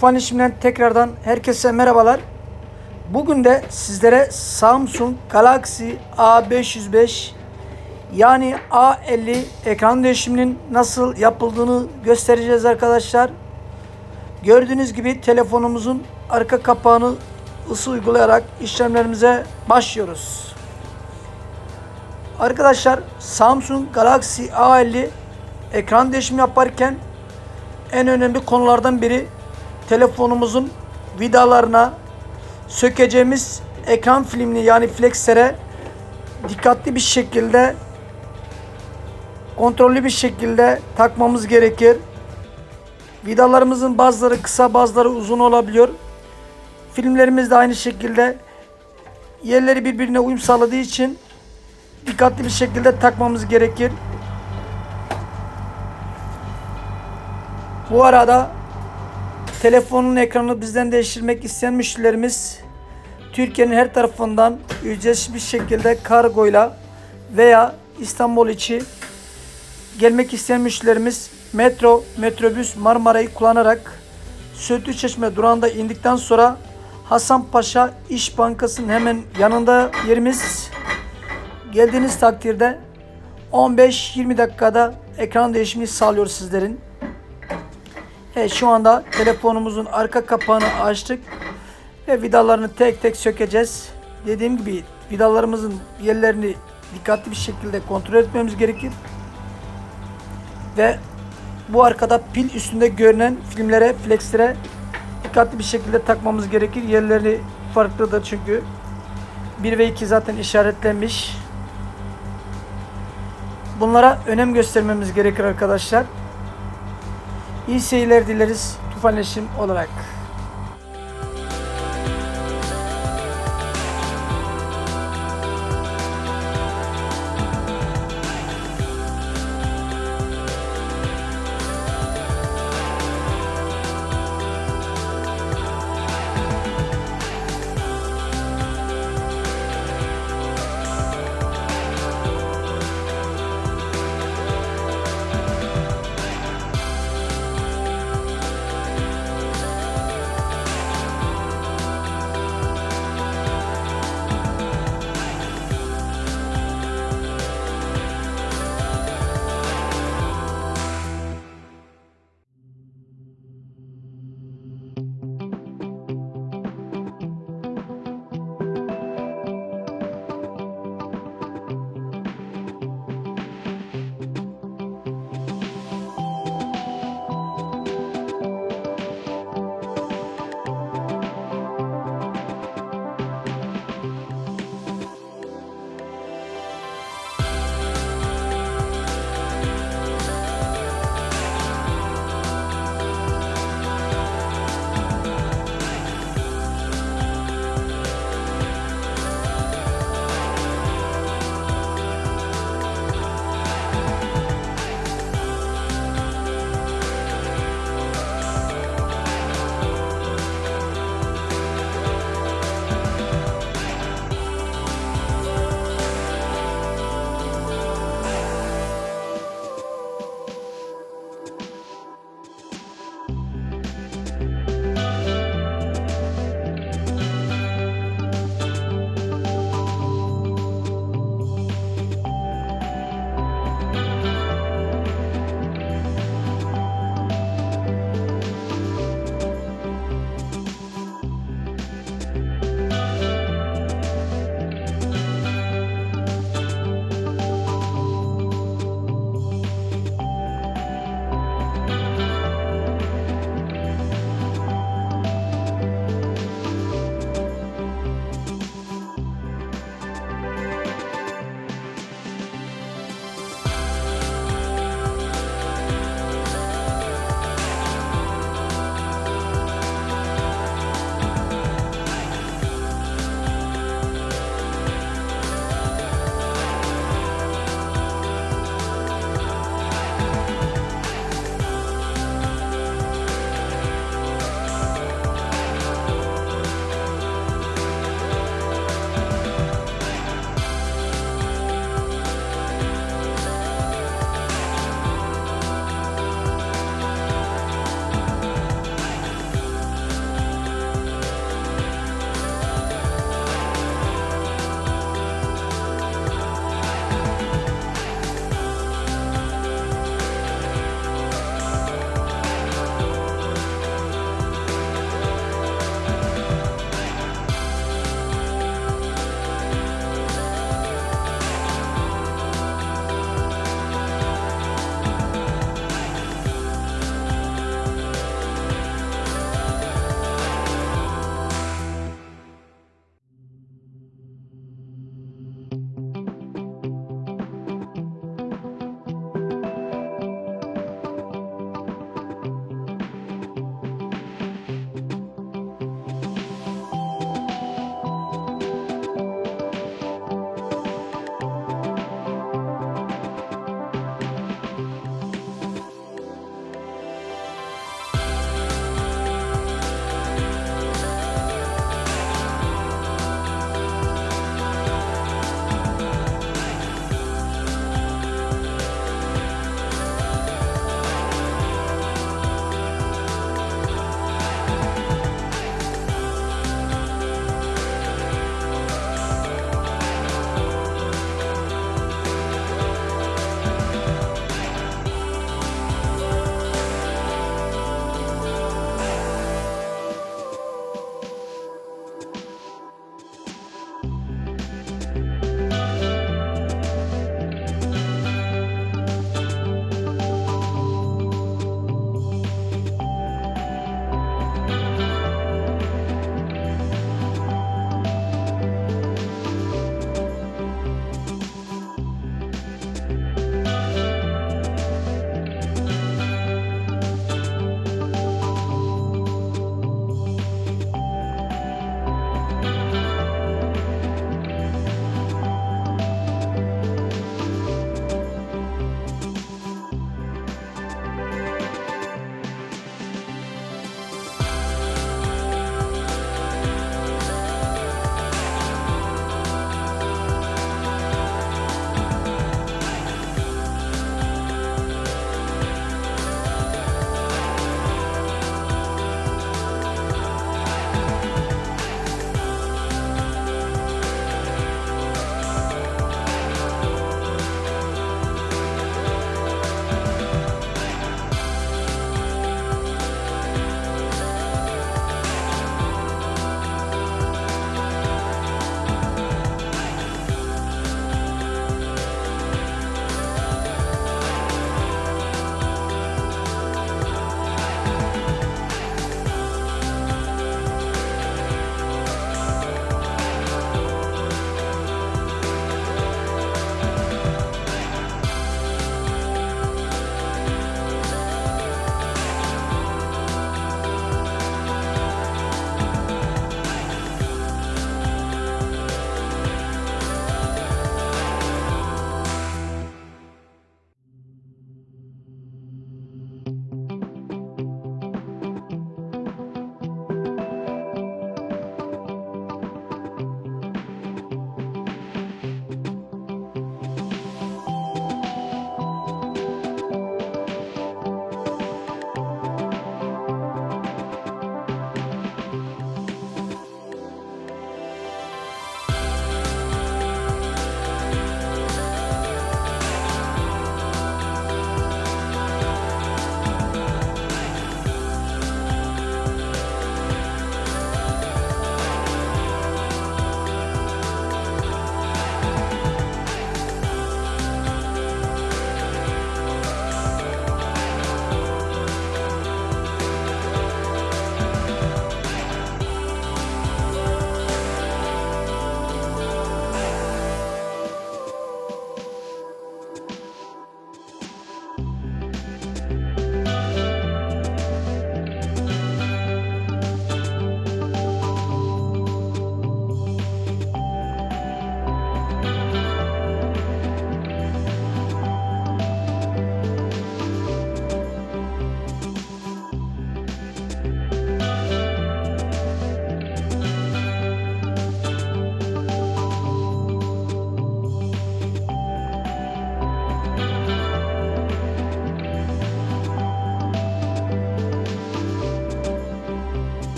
Tufan İşim'den tekrardan herkese merhabalar. Bugün de sizlere Samsung Galaxy A505 yani A50 ekran değişiminin nasıl yapıldığını göstereceğiz arkadaşlar. Gördüğünüz gibi telefonumuzun arka kapağını ısı uygulayarak işlemlerimize başlıyoruz. Arkadaşlar Samsung Galaxy A50 ekran değişimi yaparken en önemli konulardan biri telefonumuzun vidalarına sökeceğimiz ekran filmini yani flexlere dikkatli bir şekilde kontrollü bir şekilde takmamız gerekir. Vidalarımızın bazıları kısa bazıları uzun olabiliyor. Filmlerimiz de aynı şekilde yerleri birbirine uyum sağladığı için dikkatli bir şekilde takmamız gerekir. Bu arada telefonun ekranını bizden değiştirmek isteyen müşterilerimiz Türkiye'nin her tarafından ücretsiz bir şekilde kargoyla veya İstanbul içi gelmek isteyen müşterilerimiz metro, metrobüs, Marmara'yı kullanarak Söğütlü Çeşme durağında indikten sonra Hasanpaşa İş Bankası'nın hemen yanında yerimiz. Geldiğiniz takdirde 15-20 dakikada ekran değişimini sağlıyor sizlerin. Evet şu anda telefonumuzun arka kapağını açtık ve vidalarını tek tek sökeceğiz. Dediğim gibi vidalarımızın yerlerini dikkatli bir şekilde kontrol etmemiz gerekir. Ve bu arkada pil üstünde görünen filmlere, flexlere dikkatli bir şekilde takmamız gerekir. Yerleri farklıdır çünkü. 1 ve 2 zaten işaretlenmiş. Bunlara önem göstermemiz gerekir arkadaşlar. İyi seyirler dileriz Tufan Eşim olarak.